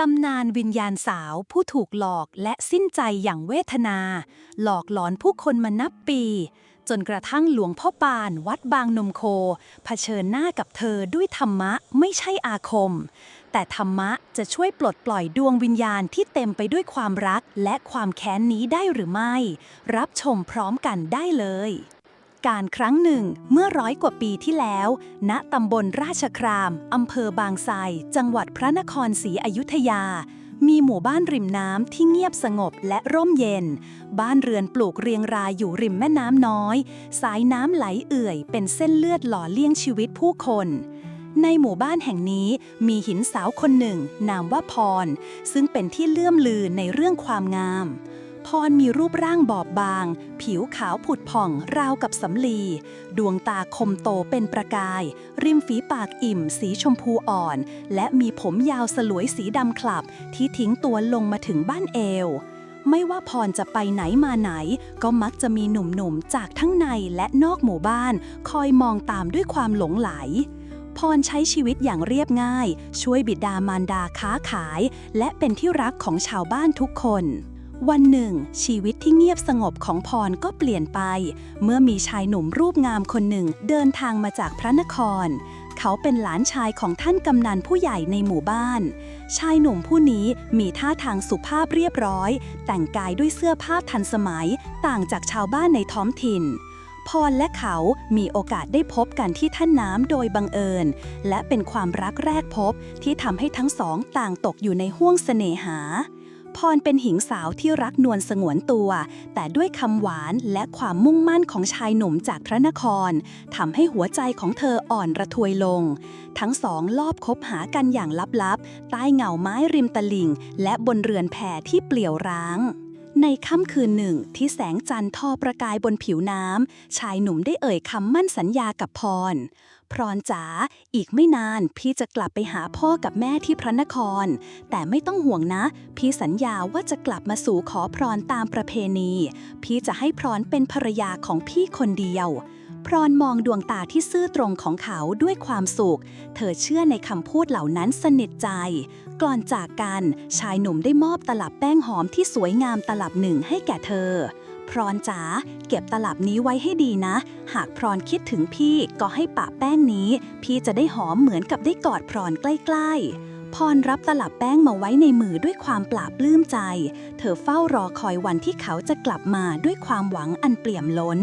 ตำนานวิญญาณสาวผู้ถูกหลอกและสิ้นใจอย่างเวทนา หลอกหลอนผู้คนมานับปี จนกระทั่งหลวงพ่อปานวัดบางนมโค เผชิญหน้ากับเธอด้วยธรรมะไม่ใช่อาคม แต่ธรรมะจะช่วยปลดปล่อยดวงวิญญาณที่เต็มไปด้วยความรักและความแค้นนี้ได้หรือไม่ รับชมพร้อมกันได้เลย การครั้งหนึ่งเมื่อร้อยกว่าปีที่แล้ว ณตำบลราชคราม อำเภอบางไทรจังหวัดพระนครศรีอยุธยา มีหมู่บ้านริมน้ำที่เงียบสงบและร่มเย็น บ้านเรือนปลูกเรียงรายอยู่ริมแม่น้ำน้อย สายน้ำไหลเอื่อย เป็นเส้นเลือดหล่อเลี้ยงชีวิตผู้คนในหมู่บ้านแห่งนี้มีหินสาวคนหนึ่ง นามว่าพร ซึ่งเป็นที่เลื่อมลือในเรื่องความงาม พรมีรูปร่างบอบบาง ผิวขาวผุดผ่องราวกับสำลี ดวงตาคมโตเป็นประกาย ริมฝีปากอิ่มสีชมพูอ่อน และมีผมยาวสลวยสีดำคลับ ที่ทิ้งตัวลงมาถึงบ้านเอว ไม่ว่าพรจะไปไหนมาไหน ก็มักจะมีหนุ่มๆ จากทั้งในและนอกหมู่บ้าน คอยมองตามด้วยความหลงไหลพรใช้ชีวิตอย่างเรียบง่าย ช่วยบิดามารดาค้าขาย และเป็นที่รักของชาวบ้านทุกคน วันหนึ่ง ชีวิตที่เงียบสงบของพรก็เปลี่ยนไป เมื่อมีชายหนุ่มรูปงามคนหนึ่งเดินทางมาจากพระนคร เขาเป็นหลานชายของท่านกำนันผู้ใหญ่ในหมู่บ้าน ชายหนุ่มผู้นี้มีท่าทางสุภาพเรียบร้อย แต่งกายด้วยเสื้อผ้าทันสมัย ต่างจากชาวบ้านในท้องถิ่นพรและเขามีโอกาสได้พบกันที่ท่าน้ำโดยบังเอิญ และเป็นความรักแรกพบที่ทำให้ทั้งสองต่างตกอยู่ในห้วงเสน่หา พรเป็นหญิงสาวที่รักนวลสงวนตัว แต่ด้วยคำหวานและความมุ่งมั่นของชายหนุ่มจากพระนครทำให้หัวใจของเธออ่อนระทวยลง ทั้งสองลอบคบหากันอย่างลับๆ ใต้เงาไม้ริมตลิ่ง และบนเรือนแพที่เปลี่ยวร้างในค่ำคืนหนึ่งที่แสงจันทร์ทอประกายบนผิวน้ำชายหนุ่มได้เอ่ยคำมั่นสัญญากับพรพรอนจ๋าอีกไม่นานพี่จะกลับไปหาพ่อกับแม่ที่พระนคร แต่ไม่ต้องห่วงนะ พี่สัญญาว่าจะกลับมาสู่ขอพรอนตามประเพณี พี่จะให้พรอนเป็นภรรยาของพี่คนเดียว พรอนมองดวงตาที่ซื่อตรงของเขาด้วยความสุข เธอเชื่อในคำพูดเหล่านั้นสนิทใจ ก่อนจากกัน ชายหนุ่มได้มอบตลับแป้งหอมที่สวยงามตลับหนึ่งให้แก่เธอ พรอนจ๋าเก็บตลับนี้ไว้ให้ดีนะ หากพรอนคิดถึงพี่ก็ให้ปะแป้งนี้ พี่จะได้หอมเหมือนกับได้กอดพรอนใกล้ๆ พรรับตลับแป้งมาไว้ในมือด้วยความปลาบปลื้มใจ เธอเฝ้ารอคอยวันที่เขาจะกลับมาด้วยความหวังอันเปี่ยมล้น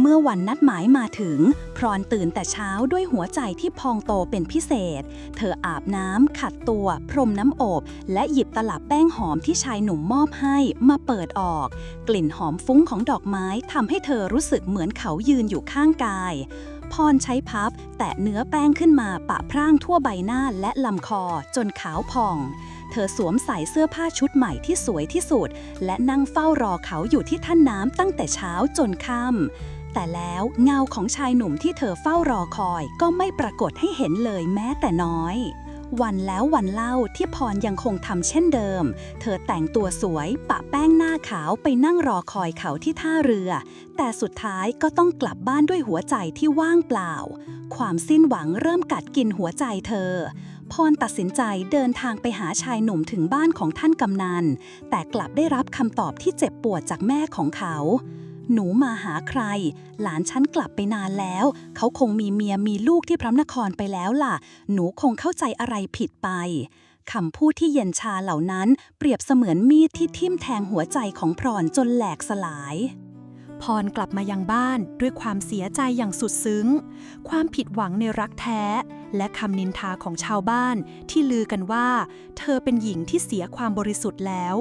เมื่อวันนัดหมายมาถึง พรตื่นแต่เช้าด้วยหัวใจที่พองโตเป็นพิเศษ เธออาบน้ำขัดตัว พรมน้ำอบ และหยิบตลับแป้งหอมที่ชายหนุ่มมอบให้มาเปิดออก กลิ่นหอมฟุ้งของดอกไม้ทำให้เธอรู้สึกเหมือนเขายืนอยู่ข้างกายพรใช้พับแตะเนื้อแป้งขึ้นมาปะพร่างทั่วใบหน้าและลำคอจนขาวผ่อง เธอสวมใส่เสื้อผ้าชุดใหม่ที่สวยที่สุด และนั่งเฝ้ารอเขาอยู่ที่ท่าน้ำตั้งแต่เช้าจนค่ำ แต่แล้วเงาของชายหนุ่มที่เธอเฝ้ารอคอยก็ไม่ปรากฏให้เห็นเลยแม้แต่น้อย วันแล้ววันเล่าที่พรยังคงทำเช่นเดิม เธอแต่งตัวสวยปะแป้งหน้าขาวไปนั่งรอคอยเขาที่ท่าเรือ แต่สุดท้ายก็ต้องกลับบ้านด้วยหัวใจที่ว่างเปล่า ความสิ้นหวังเริ่มกัดกินหัวใจเธอพรตัดสินใจเดินทางไปหาชายหนุ่มถึงบ้านของท่านกำนัน แต่กลับได้รับคำตอบที่เจ็บปวดจากแม่ของเขา หนูมาหาใคร หลานฉันกลับไปนานแล้ว เขาคงมีเมียมีลูกที่พระนครไปแล้วล่ะ หนูคงเข้าใจอะไรผิดไปคำพูดที่เย็นชาเหล่านั้นเปรียบเสมือนมีดที่ทิ่มแทงหัวใจของพรอนจนแหลกสลาย พรกลับมายังบ้านด้วยความเสียใจอย่างสุดซึ้ง ความผิดหวังในรักแท้ และคำนินทาของชาวบ้านที่ลือกันว่า เธอเป็นหญิงที่เสียความบริสุทธิ์แล้ว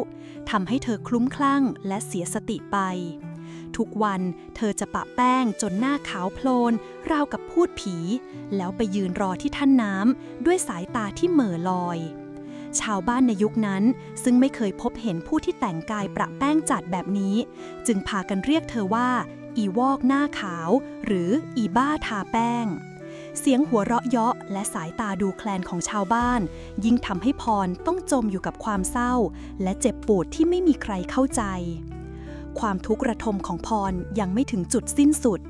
ทำให้เธอคลุ้มคลั่งและเสียสติไป ทุกวันเธอจะปะแป้งจนหน้าขาวโพลน ราวกับพูดผี แล้วไปยืนรอที่ท่านน้ำด้วยสายตาที่เหม่อลอย ชาวบ้านในยุคนั้น ซึ่งไม่เคยพบเห็นผู้ที่แต่งกายประแป้งจัดแบบนี้ จึงพากันเรียกเธอว่า อีวอกหน้าขาว หรืออีบ้าทาแป้งเสียงหัวเราะเยาะและสายตาดูแคลนของชาวบ้าน ยิ่งทำให้พรต้องจมอยู่กับความเศร้า และเจ็บปวดที่ไม่มีใครเข้าใจ ความทุกข์ระทมของพรยังไม่ถึงจุดสิ้นสุด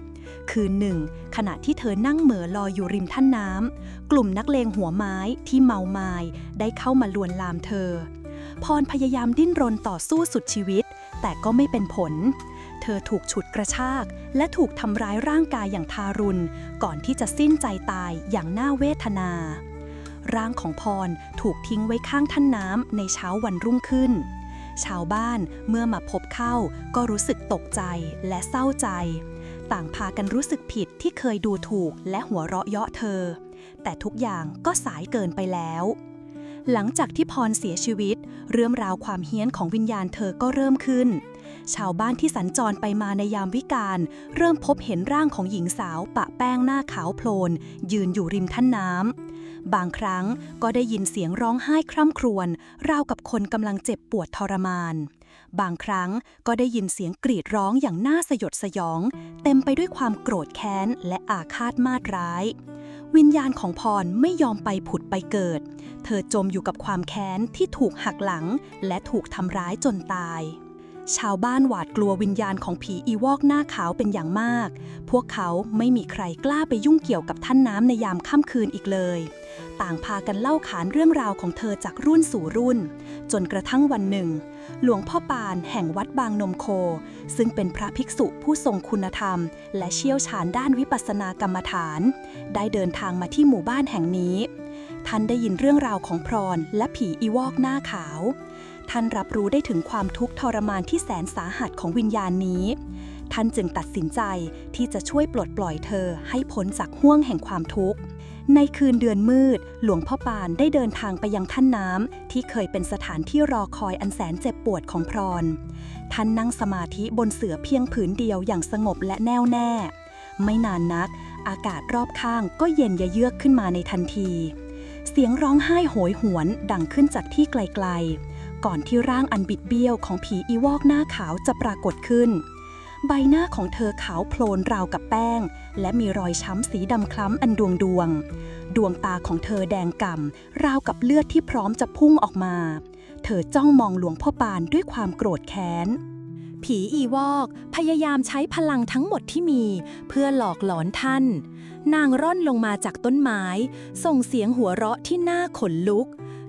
คืนหนึ่งขณะที่เธอนั่งเหม่อลอยอยู่ริมท่าน้ำกลุ่มนักเลงหัวไม้ที่เมาไมา้ได้เข้ามาลวนลามเธอ พรพยายามดิ้นรนต่อสู้สุดชีวิต แต่ก็ไม่เป็นผล เธอถูกฉุดกระชาก และถูกทำร้ายร่างกายอย่างทารุณ ก่อนที่จะสิ้นใจตายอย่างน่าเวทนาร่างของพรถูกทิ้งไว้ข้างท่านน้ำในเช้าวันรุ่งขึ้น ชาวบ้านเมื่อมาพบเข้า ก็รู้สึกตกใจและเศร้าใจ ต่างพากันรู้สึกผิดที่เคยดูถูกและหัวเราะเยาะเธอ แต่ทุกอย่างก็สายเกินไปแล้ว หลังจากที่พรเสียชีวิต เรื่องราวความเฮี้ยนของวิญญาณเธอก็เริ่มขึ้น ชาวบ้านที่สัญจรไปมาในยามวิกาลเริ่มพบเห็นร่างของหญิงสาวปะแป้งหน้าขาวโพลนยืนอยู่ริมท่านน้ำ บางครั้งก็ได้ยินเสียงร้องไห้คร่ำครวญราวกับคนกำลังเจ็บปวดทรมาน บางครั้งก็ได้ยินเสียงกรีดร้องอย่างน่าสยดสยอง เต็มไปด้วยความโกรธแค้นและอาฆาตมาตร้าย วิญญาณของพรไม่ยอมไปผุดไปเกิด เธอจมอยู่กับความแค้นที่ถูกหักหลัง และถูกทำร้ายจนตาย ชาวบ้านหวาดกลัววิญญาณของผีอีวอกหน้าขาวเป็นอย่างมาก พวกเขาไม่มีใครกล้าไปยุ่งเกี่ยวกับท่านน้ำในยามค่ำคืนอีกเลย ต่างพากันเล่าขานเรื่องราวของเธอจากรุ่นสู่รุ่น จนกระทั่งวันหนึ่ง หลวงพ่อปานแห่งวัดบางนมโค ซึ่งเป็นพระภิกษุผู้ทรงคุณธรรม และเชี่ยวชาญด้านวิปัสสนากรรมฐาน ได้เดินทางมาที่หมู่บ้านแห่งนี้ ท่านได้ยินเรื่องราวของพรและผีอีวอกหน้าขาว ท่านรับรู้ได้ถึงความทุกข์ทรมานที่แสนสาหัสของวิญญาณนี้ ท่านจึงตัดสินใจที่จะช่วยปลดปล่อยเธอให้พ้นจากห่วงแห่งความทุกข์ ในคืนเดือนมืด หลวงพ่อปานได้เดินทางไปยังท่านน้ำที่เคยเป็นสถานที่รอคอยอันแสนเจ็บปวดของพรท่านนั่งสมาธิบนเสือเพียงผืนเดียวอย่างสงบและแน่วแน่ ไม่นานนัก อากาศรอบข้างก็เย็นยะเยือกขึ้นมาในทันที เสียงร้องไห้โหยหวนดังขึ้นจากที่ไกลๆ ก่อนที่ร่างอันบิดเบี้ยวของผีอีวอกหน้าขาวจะปรากฏขึ้น ใบหน้าของเธอขาวโพลนราวกับแป้ง และมีรอยช้ำสีดำคล้ำอันดวงดวง ดวงตาของเธอแดงก่ำราวกับเลือดที่พร้อมจะพุ่งออกมา เธอจ้องมองหลวงพ่อปานด้วยความโกรธแค้นผีอีวอกพยายามใช้พลังทั้งหมดที่มี เพื่อหลอกหลอนท่าน นางร่อนลงมาจากต้นไม้ ส่งเสียงหัวเราะที่น่าขนลุก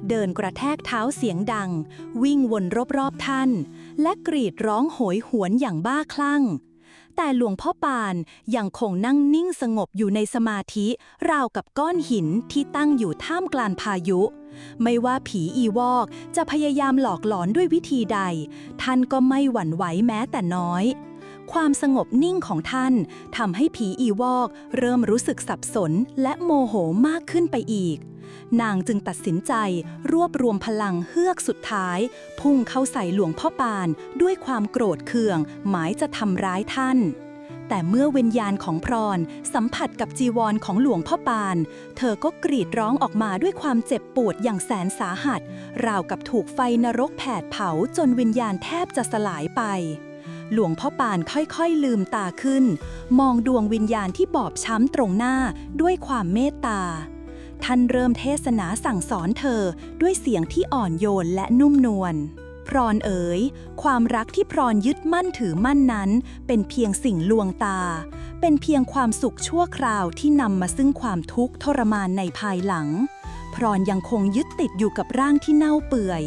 เดินกระแทกเท้าเสียงดัง วิ่งวนรอบๆท่าน และกรีดร้องโหยหวนอย่างบ้าคลั่ง แต่หลวงพ่อปานยังคงนั่งนิ่งสงบอยู่ในสมาธิ ราวกับก้อนหินที่ตั้งอยู่ท่ามกลางพายุ ไม่ว่าผีอีวอกจะพยายามหลอกหลอนด้วยวิธีใด ท่านก็ไม่หวั่นไหวแม้แต่น้อยความสงบนิ่งของท่านทำให้ผีอีวอก เริ่มรู้สึกสับสนและโมโหมากขึ้นไปอีก นางจึงตัดสินใจรวบรวมพลังเฮือกสุดท้าย พุ่งเข้าใส่หลวงพ่อปานด้วยความโกรธเคือง หมายจะทำร้ายท่าน แต่เมื่อวิญญาณของพรอนสัมผัสกับจีวรของหลวงพ่อปาน เธอก็กรีดร้องออกมาด้วยความเจ็บปวดอย่างแสนสาหัส ราวกับถูกไฟนรกแผดเผาจนวิญญาณแทบจะสลายไปหลวงพ่อปานค่อยๆลืมตาขึ้น มองดวงวิญญาณที่บอบช้ำตรงหน้าด้วยความเมตตา ท่านเริ่มเทศนาสั่งสอนเธอด้วยเสียงที่อ่อนโยนและนุ่มนวลพรอนเอ๋ย ความรักที่พรอนยึดมั่นถือมั่นนั้น เป็นเพียงสิ่งลวงตา เป็นเพียงความสุขชั่วคราวที่นำมาซึ่งความทุกข์ทรมานในภายหลัง พรอนยังคงยึดติดอยู่กับร่างที่เน่าเปื่อย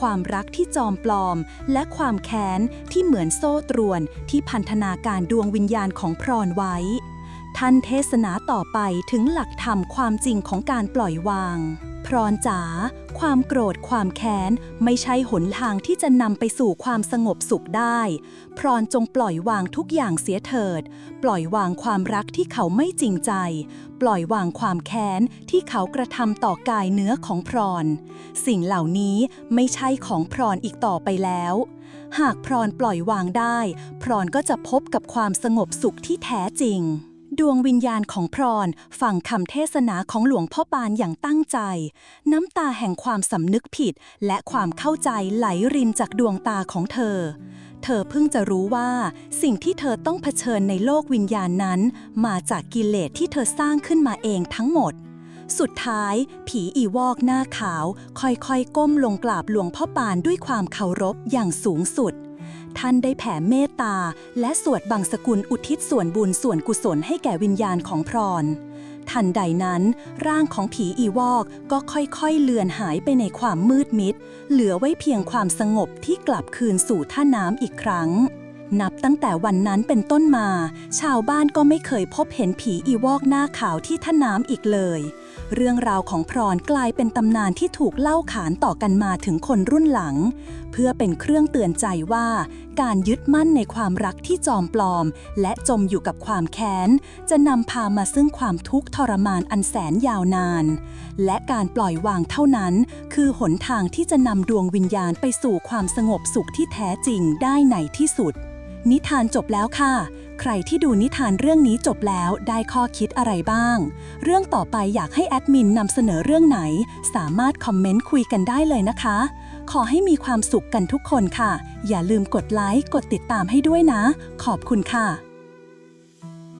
ความรักที่จอมปลอม และความแค้นที่เหมือนโซ่ตรวนที่พันธนาการดวงวิญญาณของพรอนไว้ ท่านเทศนาต่อไปถึงหลักธรรมความจริงของการปล่อยวาง พรอนจ๋าความโกรธความแค้น ไม่ใช่หนทางที่จะนำไปสู่ความสงบสุขได้ พรอนจงปล่อยวางทุกอย่างเสียเถิด ปล่อยวางความรักที่เขาไม่จริงใจ ปล่อยวางความแค้นที่เขากระทำต่อกายเนื้อของพรอน สิ่งเหล่านี้ไม่ใช่ของพรอนอีกต่อไปแล้ว หากพรอนปล่อยวางได้ พรอนก็จะพบกับความสงบสุขที่แท้จริง ดวงวิญญาณของพรอนฟังคำเทศนาของหลวงพ่อปานอย่างตั้งใจ น้ำตาแห่งความสำนึกผิด และความเข้าใจไหลรินจากดวงตาของเธอ เธอเพิ่งจะรู้ว่าสิ่งที่เธอต้องเผชิญในโลกวิญญาณนั้น มาจากกิเลสที่เธอสร้างขึ้นมาเองทั้งหมดสุดท้าย ผีอีวอกหน้าขาว ค่อยๆ ก้มลงกราบหลวงพ่อปานด้วยความเคารพอย่างสูงสุด ท่านได้แผ่เมตตา และสวดบังสกุลอุทิศส่วนบุญส่วนกุศลให้แก่วิญญาณของพรอนทันใดนั้น ร่างของผีอีวอกก็ค่อยๆ เลือนหายไปในความมืดมิด เหลือไว้เพียงความสงบที่กลับคืนสู่ท่าน้ำอีกครั้ง นับตั้งแต่วันนั้นเป็นต้นมา ชาวบ้านก็ไม่เคยพบเห็นผีอีวอกหน้าขาวที่ท่าน้ำอีกเลย เรื่องราวของพรอนกลายเป็นตำนานที่ถูกเล่าขานต่อกันมาถึงคนรุ่นหลัง เพื่อเป็นเครื่องเตือนใจว่า การยึดมั่นในความรักที่จอมปลอม และจมอยู่กับความแค้น จะนำพามาซึ่งความทุกข์ทรมานอันแสนยาวนาน และการปล่อยวางเท่านั้น คือหนทางที่จะนำดวงวิญญาณไปสู่ความสงบสุขที่แท้จริงได้ในที่สุด นิทานจบแล้วค่ะ ใครที่ดูนิทานเรื่องนี้จบแล้วได้ข้อคิดอะไรบ้าง เรื่องต่อไปอยากให้แอดมินนำเสนอเรื่องไหน สามารถคอมเมนต์คุยกันได้เลยนะคะ ขอให้มีความสุขกันทุกคนค่ะ อย่าลืมกดไลค์ กดติดตามให้ด้วยนะ ขอบคุณค่ะ